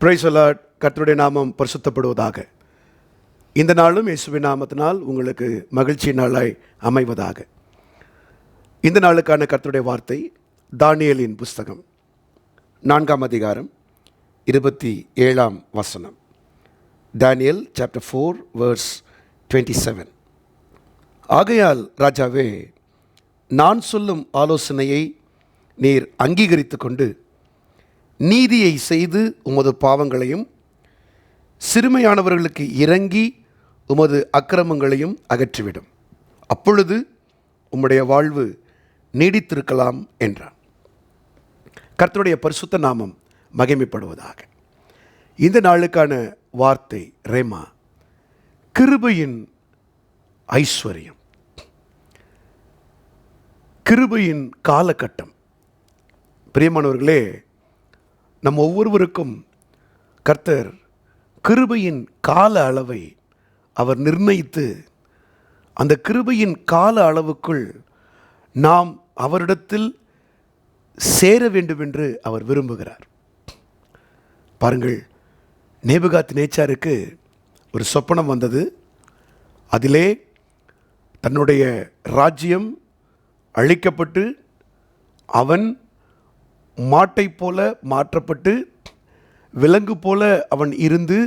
Price allot கர்த்தருடைய நாமம் பரிசுத்தப்படுவதாக. இந்த நாளும் இயேசுவின் நாமத்தினால் உங்களுக்கு மகிழ்ச்சி நாளாய் அமைவதாக. இந்த நாளுக்கான கர்த்தருடைய வார்த்தை தானியலின் புஸ்தகம். நான்காம் அதிகாரம் இருபத்தி ஏழாம் வசனம். Daniel chapter four verse twenty seven ஆகையால் ராஜாவே நான் சொல்லும் ஆலோசனையை நீர் அங்கீகரித்து கொண்டு நீதியை செய்து உமது பாவங்களையும் சிறுமையானவர்களுக்கு இறங்கி உமது அக்கிரமங்களையும் அகற்றிவிடும். அப்பொழுது உம்முடைய வாழ்வு நீடித்திருக்கலாம் என்றான் கர்த்தருடைய பரிசுத்த நாமம் மகிமைப்படுவதாக. இந்த நாளுக்கான வார்த்தை ரேமா கிருபையின் ஐஸ்வர்யம். கிருபையின் காலகட்டம். பிரியமானவர்களே நம் ஒவ்வொருவருக்கும் கர்த்தர் கிருபையின் கால அளவை அவர் நிர்ணயித்து அந்த கிருபையின் கால அளவுக்குள் நாம் அவரிடத்தில் சேர வேண்டும் என்று அவர் விரும்புகிறார். பாருங்கள் நேபுகாத் நேச்சாருக்கு ஒரு சொப்பனம் வந்தது. அதிலே தன்னுடைய ராஜ்யம் அழிக்கப்பட்டு அவன் மாட்டைப் போல மாற்றப்பட்டு விலங்கு போல அவன் இருந்து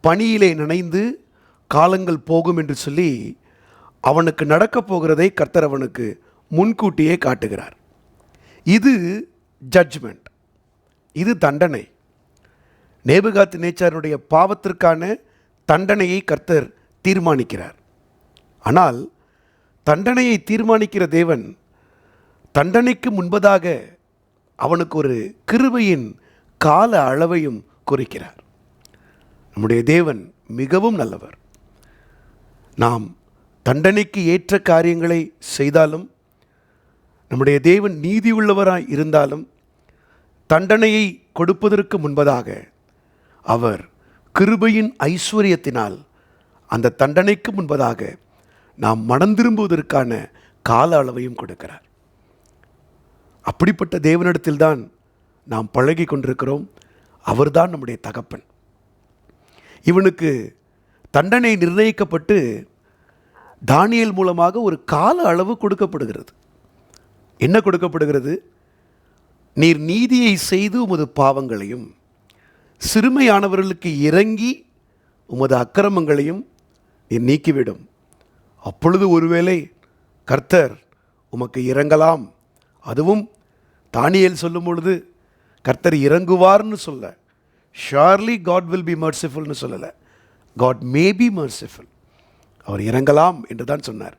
பணியிலே நனைந்து காலங்கள் போகும் என்று சொல்லி அவனுக்கு நடக்கப் போகிறதை கர்த்தர் அவனுக்கு முன்கூட்டியே காட்டுகிறார். இது ஜட்ஜ்மெண்ட் இது தண்டனை. நேபுகாத்து நேச்சாருடைய பாவத்திற்கான தண்டனையை கர்த்தர் தீர்மானிக்கிறார். ஆனால் தண்டனையை தீர்மானிக்கிற தேவன் தண்டனைக்கு முன்பதாக அவனுக்கு ஒரு கிருபையின் கால அளவையும் குறிக்கிறார். நம்முடைய தேவன் மிகவும் நல்லவர். நாம் தண்டனைக்கு ஏற்ற காரியங்களை செய்தாலும் நம்முடைய தேவன் நீதி உள்ளவராய் இருந்தாலும் தண்டனையை கொடுப்பதற்கு முன்பதாக அவர் கிருபையின் ஐஸ்வர்யத்தினால் அந்த தண்டனைக்கு முன்பதாக நாம் மனம் திரும்புவதற்கான கால அளவையும் கொடுக்கிறார். அப்படிப்பட்ட தேவனிடத்தில்தான் நாம் பழகி கொண்டிருக்கிறோம். அவர்தான் நம்முடைய தகப்பன். இவனுக்கு தண்டனை நிர்ணயிக்கப்பட்டு தானியல் மூலமாக ஒரு கால அளவு கொடுக்கப்படுகிறது. என்ன கொடுக்கப்படுகிறது? நீர் நீதியை செய்து உமது பாவங்களையும் சிறுமையானவர்களுக்கு இறங்கி உமது அக்கிரமங்களையும் நீர் நீக்கிவிடும். அப்பொழுது ஒருவேளை கர்த்தர் உமக்கு இறங்கலாம். அதுவும் தானியேல் சொல்லும் பொழுது கர்த்தர் இறங்குவார்னு சொல்ல. ஷார்லி காட் வில் பி மர்சிஃபுல்னு சொல்லலை. காட் மே பி மர்சிஃபுல் அவர் இறங்கலாம் என்று தான் சொன்னார்.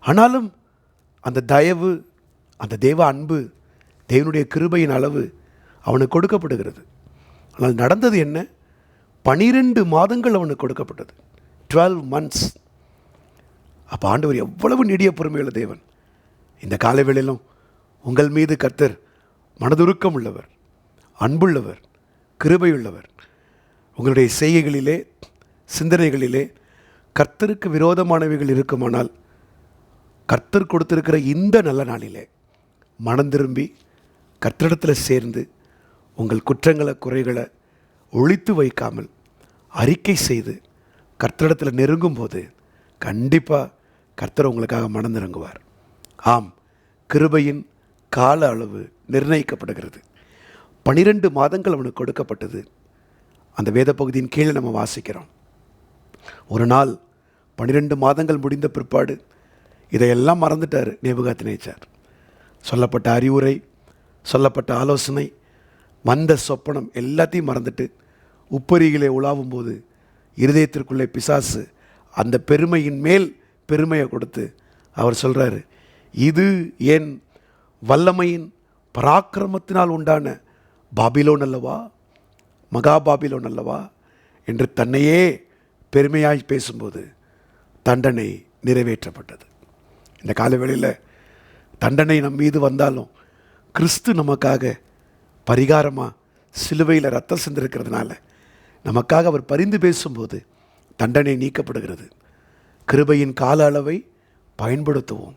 ஆனாலும் அந்த தயவு அந்த தேவ அன்பு தேவனுடைய கிருபையின் அளவு அவனுக்கு கொடுக்கப்படுகிறது. ஆனால் நடந்தது என்ன? பனிரெண்டு மாதங்கள் அவனுக்கு கொடுக்கப்பட்டது. டுவெல் மந்த்ஸ் அப்போ ஆண்டவர் எவ்வளவு நெடிய பொறுமையுள்ள தேவன். இந்த காலவேளையிலும் உங்கள் மீது கர்த்தர் மனதுருக்கம் உள்ளவர் அன்புள்ளவர் கிருபையுள்ளவர். உங்களுடைய செய்கைகளிலே சிந்தனைகளிலே கர்த்தருக்கு விரோதமானவைகள் இருக்குமானால் கர்த்தர் கொடுத்திருக்கிற இந்த நல்ல நாளிலே மனம் திரும்பி கர்த்தரிடத்தில் சேர்ந்து உங்கள் குற்றங்களை குறைகளை ஒழித்து வைக்காமல் அறிக்கை செய்து கர்த்தரிடத்தில் நெருங்கும்போது கண்டிப்பாக கர்த்தர் உங்களுக்காக மனந்திறங்குவார் ஆம் கிருபையின் கால அளவு நிர்ணயிக்கப்படுகிறது. பனிரெண்டு மாதங்கள் அவனுக்கு கொடுக்கப்பட்டது. அந்த வேத பகுதியின் கீழே நம்ம வாசிக்கிறோம். ஒரு நாள் பன்னிரெண்டு மாதங்கள் முடிந்த பிற்பாடு இதையெல்லாம் மறந்துட்டார் நேபுகாத் நேச்சார் சொல்லப்பட்ட அறிவுரை சொல்லப்பட்ட ஆலோசனை வந்த சொப்பனம் எல்லாத்தையும் மறந்துட்டு உப்பரியிலே உலாவும் போது இருதயத்திற்குள்ளே பிசாசு அந்த பெருமையின் மேல் பெருமையை கொடுத்து அவர் சொல்கிறாரு இது என் வல்லமையின் பராக்கிரமத்தினால் உண்டான பாபிலோன் அல்லவா? மகா பாபிலோன் அல்லவா? என்று தன்னையே பெருமையாய் பேசும்போது தண்டனை நிறைவேற்றப்பட்டது. இந்த காலவேளையில் தண்டனை நம் மீது வந்தாலும் கிறிஸ்து நமக்காக பரிகாரமாக சிலுவையில் ரத்தம் சிந்திருக்கிறதுனால நமக்காக அவர் பரிந்து பேசும்போது தண்டனை நீக்கப்படுகிறது. கிருபையின் கால அளவை பயன்படுத்துவோம்.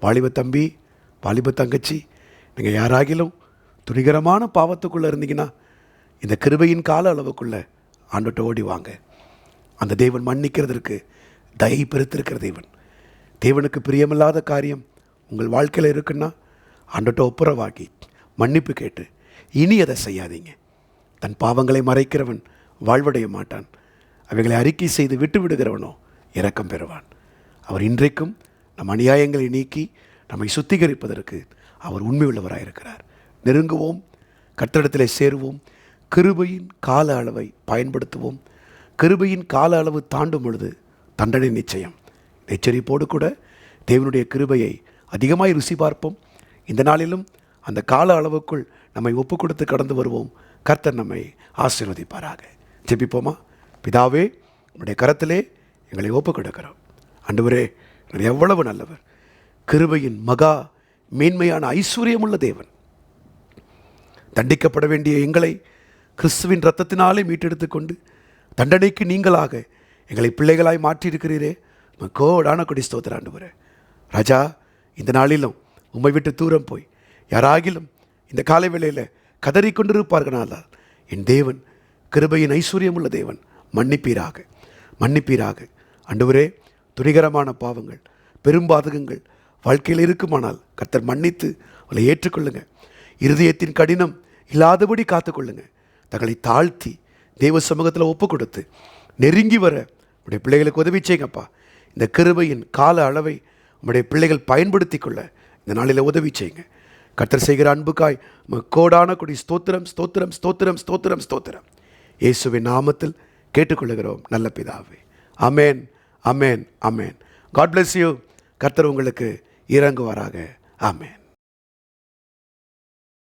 வாலிப தம்பி வாலிப தங்கச்சி நீங்கள் யாராகிலும் துணிகரமான பாவத்துக்குள்ளே இருந்தீங்கன்னா இந்த கிருபையின் கால அளவுக்குள்ளே ஆண்டுகிட்ட ஓடி வாங்க. அந்த தேவன் மன்னிக்கிறதற்கு தயை பெருத்திருக்கிற தேவன். தேவனுக்கு பிரியமில்லாத காரியம் உங்கள் வாழ்க்கையில் இருக்குன்னா ஆண்டுகிட்ட ஒப்புரவாகி மன்னிப்பு கேட்டு இனி அதை செய்யாதீங்க. தன் பாவங்களை மறைக்கிறவன் வாழ்வடைய மாட்டான். அவைகளை அறிக்கை செய்து விட்டு விடுகிறவனோ இரக்கம் பெறுவான். அவர் இன்றைக்கும் நம் அநியாயங்களை நீக்கி நம்மை சுத்திகரிப்பதற்கு அவர் உண்மை உள்ளவராயிருக்கிறார் நெருங்குவோம் கர்த்தரிடத்திலே சேருவோம் கிருபையின் கால அளவை பயன்படுத்துவோம். கிருபையின் கால அளவு தாண்டும் பொழுது தண்டனை நிச்சயம். எச்சரிப்போடு கூட தேவனுடைய கிருபையை அதிகமாய் ருசி பார்ப்போம். இந்த நாளிலும் அந்த கால அளவுக்குள் நம்மை ஒப்பு கொடுத்து கடந்து வருவோம். கர்த்தர் நம்மை ஆசீர்வதிப்பாராக. ஜெபிப்போமா? பிதாவே உங்களுடைய கரத்திலே எங்களை ஒப்பு கொடுக்கிறோம். ஆண்டவரே எவ்வளவு நல்லவர். கிருபையின் மகா மேன்மையான ஐஸ்வர்யமுள்ள தேவன். தண்டிக்கப்பட வேண்டிய எங்களை கிறிஸ்துவின் ரத்தத்தினாலே மீட்டெடுத்து கொண்டு தண்டனைக்கு நீங்களாக எங்களை பிள்ளைகளாய் மாற்றியிருக்கிறீரே. கோடான கொடி ஸ்தோத்திர ஆண்டவரே. ராஜா இந்த நாளிலும் உம்மை விட்டு தூரம் போய் யாராகிலும் இந்த காலை வேளையில் கதறிக்கொண்டிருப்பார்களானால் என் தேவன் கிருபையின் ஐஸ்வர்யமுள்ள தேவன் மன்னிப்பீராக மன்னிப்பீராக. அண்டுவரே துணிகரமான பாவங்கள் பெரும்பாதகங்கள் வாழ்க்கையில் இருக்குமானால் கர்த்தர் மன்னித்து அவளை ஏற்றுக்கொள்ளுங்க. இருதயத்தின் கடினம் இல்லாதபடி காத்துக்கொள்ளுங்க. தங்களை தாழ்த்தி தெய்வ சமூகத்தில் ஒப்பு கொடுத்து நெருங்கி வர உடைய பிள்ளைகளுக்கு உதவி செய்யுங்கப்பா. இந்த கிருபையின் கால அளவை உங்களுடைய பிள்ளைகள் பயன்படுத்தி கொள்ள இந்த நாளில் உதவி செய்யுங்க. கர்த்தர் செய்கிற அன்புக்காய் கோடான கொடி ஸ்தோத்திரம் ஸ்தோத்திரம் ஸ்தோத்திரம் ஸ்தோத்திரம் ஸ்தோத்திரம். இயேசுவின் நாமத்தில் கேட்டுக்கொள்கிறோம் நல்ல பிதாவே. Amen amen amen God bless you கர்த்தர் உங்களுக்கு இறங்குவாராக. ஆமேன்.